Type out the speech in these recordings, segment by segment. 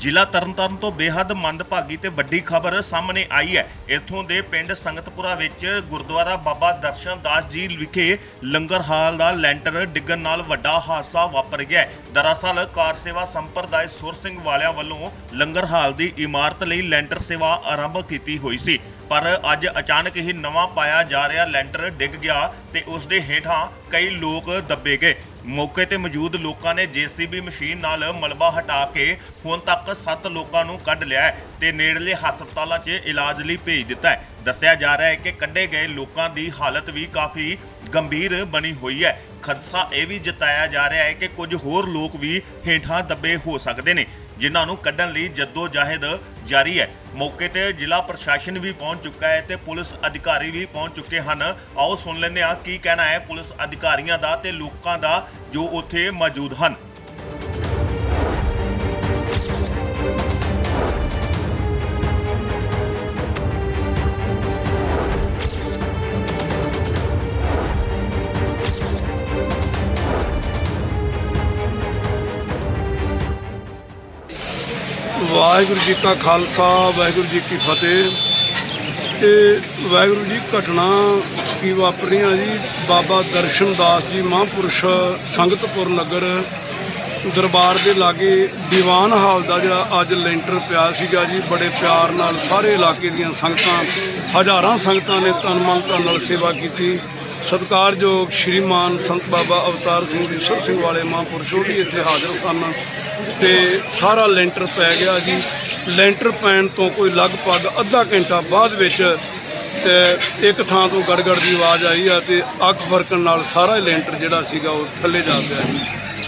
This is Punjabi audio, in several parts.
ਜ਼ਿਲ੍ਹਾ ਤਰਨਤਾਰਨ ਤੋਂ ਬੇਹੱਦ ਮੰਦਭਾਗੀ ਤੇ ਵੱਡੀ ਖਬਰ ਸਾਹਮਣੇ ਆਈ ਹੈ। ਇੱਥੋਂ ਦੇ ਪਿੰਡ ਸੰਗਤਪੁਰਾ ਵਿੱਚ ਗੁਰਦੁਆਰਾ ਬਾਬਾ ਦਰਸ਼ਨ ਦਾਸ ਜੀ ਵਿਖੇ ਲੰਗਰ ਹਾਲ ਦਾ ਲੈਂਟਰ ਡਿੱਗਣ ਨਾਲ ਵੱਡਾ ਹਾਦਸਾ ਵਾਪਰ ਗਿਆ ਦਰਅਸਲ ਕਾਰ ਸੇਵਾ ਸੰਪਰਦਾਇ ਸੁਰ ਸਿੰਘ ਵਾਲਿਆਂ ਵੱਲੋਂ ਲੰਗਰ ਹਾਲ ਦੀ ਇਮਾਰਤ ਲਈ ਲੈਂਟਰ ਸੇਵਾ ਆਰੰਭ ਕੀਤੀ ਹੋਈ ਸੀ। ਪਰ ਅੱਜ ਅਚਾਨਕ ਹੀ ਨਵਾਂ ਪਾਇਆ ਜਾ ਰਿਹਾ ਲੈਂਟਰ ਡਿੱਗ ਗਿਆ ਤੇ ਉਸ ਦੇ ਹੇਠਾਂ ਕਈ ਲੋਕ ਦੱਬੇ ਗਏ। ਮੌਕੇ ਤੇ ਮੌਜੂਦ ਲੋਕਾਂ ਨੇ ਜੀਸੀਬੀ ਮਸ਼ੀਨ ਨਾਲ ਮਲਬਾ ਹਟਾ ਕੇ ਹੁਣ ਤੱਕ 7 ਲੋਕਾਂ ਨੂੰ ਕੱਢ ਲਿਆ ਹੈ ਤੇ ਨੇੜਲੇ ਹਸਪਤਾਲਾਂ 'ਚ ਇਲਾਜ ਲਈ ਭੇਜ ਦਿੱਤਾ ਹੈ। ਦੱਸਿਆ ਜਾ ਰਿਹਾ ਹੈ ਕਿ ਕੱਢੇ ਗਏ ਲੋਕਾਂ ਦੀ ਹਾਲਤ ਵੀ ਕਾਫੀ ਗੰਭੀਰ ਬਣੀ ਹੋਈ ਹੈ। ਖਦਸ਼ਾ ਇਹ ਵੀ ਜਤਾਇਆ ਜਾ ਰਿਹਾ ਹੈ ਕਿ ਕੁਝ ਹੋਰ ਲੋਕ ਵੀ ਹੇਠਾਂ ਦੱਬੇ ਹੋ ਸਕਦੇ ਨੇ, ਜਿਨ੍ਹਾਂ ਨੂੰ ਕੱਢਣ ਲਈ ਜੱਦੋ ਜਾਹਿਦ ਜਾਰੀ ਹੈ। ਮੌਕੇ ਤੇ ਜ਼ਿਲ੍ਹਾ ਪ੍ਰਸ਼ਾਸਨ ਵੀ ਪਹੁੰਚ ਚੁੱਕਾ ਹੈ ਤੇ ਪੁਲਿਸ ਅਧਿਕਾਰੀ ਵੀ ਪਹੁੰਚ ਚੁੱਕੇ ਹਨ। ਆਓ ਸੁਣ ਲੈਂਦੇ ਹਾਂ ਕੀ ਕਹਿਣਾ ਹੈ ਪੁਲਿਸ ਅਧਿਕਾਰੀਆਂ ਦਾ ਤੇ ਲੋਕਾਂ ਦਾ ਜੋ ਉੱਥੇ ਮੌਜੂਦ ਹਨ। ਵਾਹਿਗੁਰੂ ਜੀ ਕਾ ਖਾਲਸਾ, ਵਾਹਿਗੁਰੂ ਜੀ ਕੀ ਫਤਿਹ। ਇਹ ਵਾਹਿਗੁਰੂ ਜੀ ਘਟਨਾ ਕੀ ਵਾਪਰੀਆਂ ਜੀ? ਬਾਬਾ ਦਰਸ਼ਨ ਦਾਸ ਜੀ ਮਹਾਂਪੁਰਸ਼ ਸੰਗਤਪੁਰ ਨਗਰ ਦਰਬਾਰ ਦੇ ਲਾਗੇ ਦੀਵਾਨ ਹਾਲ ਦਾ ਜਿਹੜਾ ਅੱਜ ਲੈਂਟਰ ਪਿਆ ਸੀਗਾ ਜੀ, ਬੜੇ ਪਿਆਰ ਨਾਲ ਸਾਰੇ ਇਲਾਕੇ ਦੀਆਂ ਸੰਗਤਾਂ, ਹਜ਼ਾਰਾਂ ਸੰਗਤਾਂ ਨੇ ਤਨ ਮਨ ਧਨ ਨਾਲ ਸੇਵਾ ਕੀਤੀ। ਸਤਿਕਾਰਯੋਗ ਸ਼੍ਰੀਮਾਨ ਸੰਤ ਬਾਬਾ ਅਵਤਾਰ ਸਿੰਘ ਈਸਰ ਸਿੰਘ ਵਾਲੇ ਮਹਾਂਪੁਰਸ਼ ਉਹ ਵੀ ਇੱਥੇ ਹਾਜ਼ਰ ਸਨ। ਤੇ ਸਾਰਾ ਲੈਂਟਰ ਪੈ ਗਿਆ ਜੀ। ਲੈਂਟਰ ਪੈਣ ਤੋਂ ਕੋਈ ਲਗਭਗ ਅੱਧਾ ਘੰਟਾ ਬਾਅਦ ਵਿੱਚ, ਤੇ ਇੱਕ ਥਾਂ ਤੋਂ ਗੜਗੜ ਦੀ ਆਵਾਜ਼ ਆਈ ਆ ਤੇ ਅੱਖ ਫਰਕਣ ਨਾਲ ਸਾਰਾ ਹੀ ਲੈਂਟਰ ਜਿਹੜਾ ਸੀਗਾ ਉਹ ਥੱਲੇ ਜਾ ਪਿਆ ਜੀ।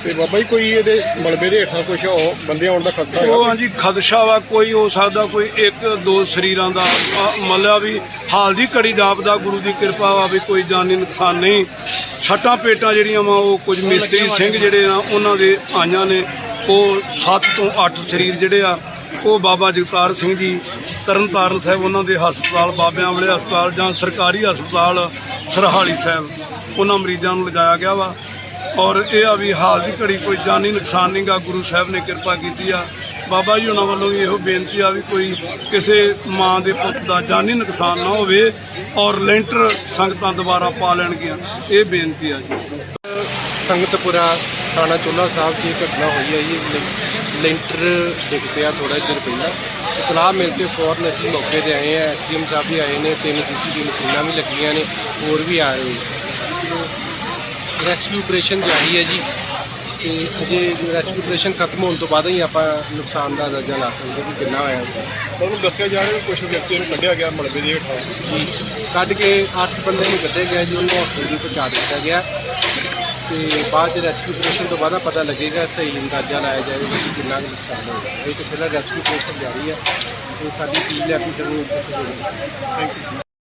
ਤੇ ਬਾਬਾ ਜੀ ਕੋਈ ਇਹਦੇ ਮਲਬੇ ਦੇ ਹੇਠਾਂ ਕੁਝ ਬੰਦੇ ਆਉਣ ਦਾ ਖਦਸ਼ਾ ਉਹ ਹਾਂਜੀ ਖਦਸ਼ਾ ਵਾ ਕੋਈ ਹੋ ਸਕਦਾ ਕੋਈ ਇੱਕ ਦੋ ਸਰੀਰਾਂ ਦਾ ਆ, ਵੀ ਹਾਲ ਦੀ ਘੜੀ ਜਾਪਦਾ ਗੁਰੂ ਦੀ ਕਿਰਪਾ ਵਾ ਵੀ ਕੋਈ ਜਾਨੀ ਨੁਕਸਾਨ ਨਹੀਂ। ਛੱਟਾਂ ਪੇਟਾਂ ਜਿਹੜੀਆਂ ਵਾ ਉਹ ਕੁਝ ਮਿਸਤਰੀ ਸਿੰਘ ਜਿਹੜੇ ਆ ਉਹਨਾਂ ਦੇ ਆਈਆਂ ਨੇ। ਉਹ 7 ਤੋਂ 8 ਸਰੀਰ ਜਿਹੜੇ ਆ ਉਹ ਬਾਬਾ ਜਗਤਾਰ ਸਿੰਘ ਜੀ ਤਰਨਤਾਰਨ ਸਾਹਿਬ ਉਹਨਾਂ ਦੇ ਹਸਪਤਾਲ ਬਾਬਿਆਂ ਵਾਲੇ ਹਸਪਤਾਲ ਜਾਂ ਸਰਕਾਰੀ ਹਸਪਤਾਲ ਸਰਹਾਲੀ ਸਾਹਿਬ ਉਹਨਾਂ ਮਰੀਜ਼ਾਂ ਨੂੰ ਲਿਜਾਇਆ ਗਿਆ ਵਾ। ਔਰ ਇਹ ਆ ਵੀ ਹਾਲ ਦੀ ਘੜੀ ਕੋਈ ਜਾਨੀ ਨੁਕਸਾਨ ਨਹੀਂਗਾ ਗੁਰੂ ਸਾਹਿਬ ਨੇ ਕਿਰਪਾ ਕੀਤੀ ਆ। ਬਾਬਾ ਜੀ ਉਹਨਾਂ ਵੱਲੋਂ ਵੀ ਇਹੋ ਬੇਨਤੀ ਆ ਵੀ ਕੋਈ ਕਿਸੇ ਮਾਂ ਦੇ ਪੁੱਤ ਦਾ ਜਾਨੀ ਨੁਕਸਾਨ ਨਾ ਹੋਵੇ ਔਰ ਲੈਂਟਰ ਸੰਗਤਾਂ ਦੁਬਾਰਾ ਪਾ ਲੈਣਗੀਆਂ। ਇਹ ਬੇਨਤੀ ਆ ਜੀ। ਸੰਗਤਪੁਰਾ ਥਾਣਾ ਚੋਲਾ ਸਾਹਿਬ 'ਚ ਇਹ ਘਟਨਾ ਹੋਈ ਹੈ ਜੀ। ਲੈਂਟਰ ਡਿੱਗ ਪਿਆ ਥੋੜਾ ਚਿਰ ਪਹਿਲਾਂ। ਇਤਲਾਹ ਮਿਲ ਕੇ ਫੌਰਨ ਅਸੀਂ ਮੌਕੇ ਤੇ ਆਏ ਆ। ਐਸਡੀਐਮ ਸਾਹਿਬ ਵੀ ਆਏ ਨੇ, ਤਿੰਨ ਜੀਸੀਬੀ ਮਸ਼ੀਨਾਂ ਵੀ ਲੱਗੀਆਂ ਨੇ, ਹੋਰ ਵੀ ਆ ਰਹੇ ਰੈਸਕਿਊ ਆਪਰੇਸ਼ਨ ਜਾਰੀ ਹੈ ਜੀ। ਤੇ ਅਜੇ ਰੈਸਕਿਊ ਆਪਰੇਸ਼ਨ ਖਤਮ ਹੋਣ ਤੋਂ ਬਾਅਦ ਹੀ ਆਪਾਂ ਨੁਕਸਾਨ ਦਾ ਅੰਦਾਜ਼ਾ ਲਾ ਸਕਦੇ ਕਿ ਕਿੰਨਾ ਹੋਇਆ। ਤੁਹਾਨੂੰ ਦੱਸਿਆ ਜਾ ਰਿਹਾ ਕਿ ਕੁਝ ਵਿਅਕਤੀਆਂ ਨੂੰ ਕੱਢਿਆ ਗਿਆ ਮਲਬੇ ਦੇ ਹੇਠਾਂ। ਜੀ ਕੱਢ ਕੇ 8 ਬੰਦੇ ਨੂੰ ਕੱਢੇ ਗਿਆ ਜੀ ਉਹਨੂੰ ਹਸਪੀਟਲ ਪਹੁੰਚਾ ਦਿੱਤਾ ਗਿਆ। ਤੇ ਬਾਅਦ ਚ ਰੈਸਕਿਊ ਆਪਰੇਸ਼ਨ ਤੋਂ ਬਾਅਦ ਪਤਾ ਲੱਗੇਗਾ ਸਹੀ ਅੰਦਾਜ਼ਾ ਲਾਇਆ ਜਾਏਗਾ ਕਿ ਕਿੰਨਾ ਕੁ ਨੁਕਸਾਨ ਹੋਇਆ। ਇਹ ਤਾਂ ਫਿਲਹਾਲ ਰੈਸਕਿਊ ਆਪਰੇਸ਼ਨ ਜਾਰੀ ਹੈ। ਤੇ ਸਾਡੀ ਟੀਮ ਲੈ ਕੇ ਜ਼ਰੂਰ ਥੈਂਕ ਯੂ